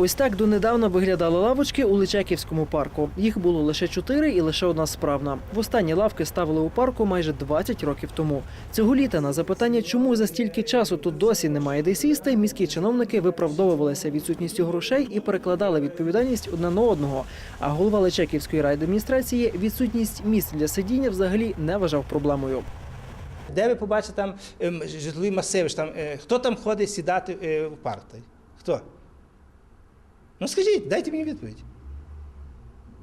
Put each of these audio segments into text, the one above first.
Ось так донедавна виглядали лавочки у Личаківському парку. Їх було лише чотири і лише одна справна. Востанні лавки ставили у парку майже 20 років тому. Цього літа на запитання, чому за стільки часу тут досі немає де сісти, міські чиновники виправдовувалися відсутністю грошей і перекладали відповідальність одне на одного. А голова Личаківської райадміністрації відсутність місць для сидіння взагалі не вважав проблемою. Де ви побачите там ем, житлові масиви? Там, е, хто там ходить сідати е, в парк? Хто? Ну скажіть, дайте мені відповідь.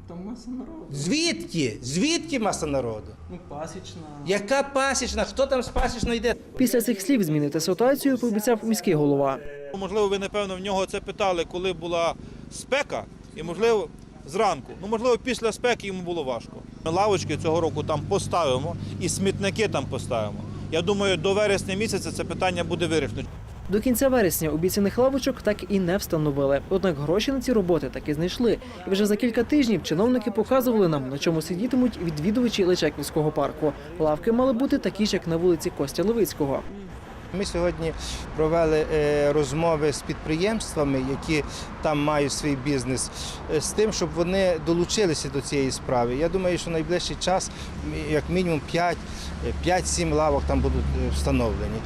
Там маса народу. Звідки? Звідки маса народу? Ну, пасічна. Яка пасічна? Хто там з пасічної йде? Після цих слів змінити ситуацію пообіцяв міський голова. Можливо, ви напевно в нього це питали, коли була спека, і можливо зранку. Ну можливо, після спеки йому було важко. Ми лавочки цього року там поставимо і смітники там поставимо. Я думаю, до вересня місяця це питання буде вирішено. До кінця вересня обіцяних лавочок так і не встановили. Однак гроші на ці роботи таки знайшли. І вже за кілька тижнів чиновники показували нам, на чому сидітимуть відвідувачі Личаківського парку. Лавки мали бути такі ж, як на вулиці Костя Левицького. Ми сьогодні провели е, розмови з підприємствами, які там мають свій бізнес, е, з тим, щоб вони долучилися до цієї справи. Я думаю, що найближчий час, як мінімум 5, е, 5-7 лавок там будуть встановлені.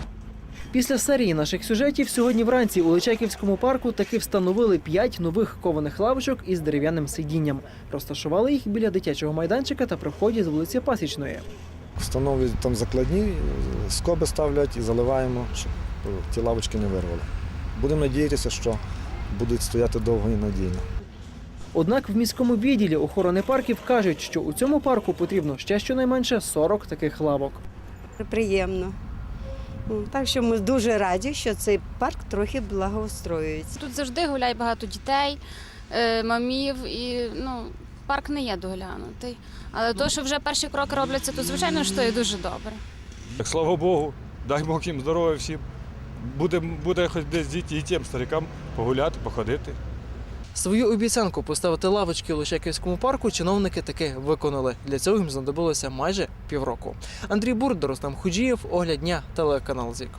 Після серії наших сюжетів сьогодні вранці у Личаківському парку таки встановили п'ять нових кованих лавочок із дерев'яним сидінням. Розташували їх біля дитячого майданчика та при вході з вулиці Пасічної. Встановлюють там закладні, скоби ставлять і заливаємо, щоб е, ті лавочки не вирвали. Будемо надіятися, що будуть стояти довго і надійно. Однак в міському відділі охорони парків кажуть, що у цьому парку потрібно ще щонайменше 40 таких лавок. Приємно. Так що ми дуже раді, що цей парк трохи благоустроюється. Тут завжди гуляє багато дітей, е, мамів, і ну, парк не є доглянутий. Але то, що вже перші кроки робляться, то звичайно що є дуже добре. Так, слава Богу, дай Бог їм здоров'я всім. Буде, буде хоч десь діти і тим старикам погуляти, походити. Свою обіцянку поставити лавочки у Личаківському парку чиновники таки виконали. Для цього їм знадобилося майже півроку. Андрій Бурд, Рустам Худжієв, огляд дня, телеканал ЗІК.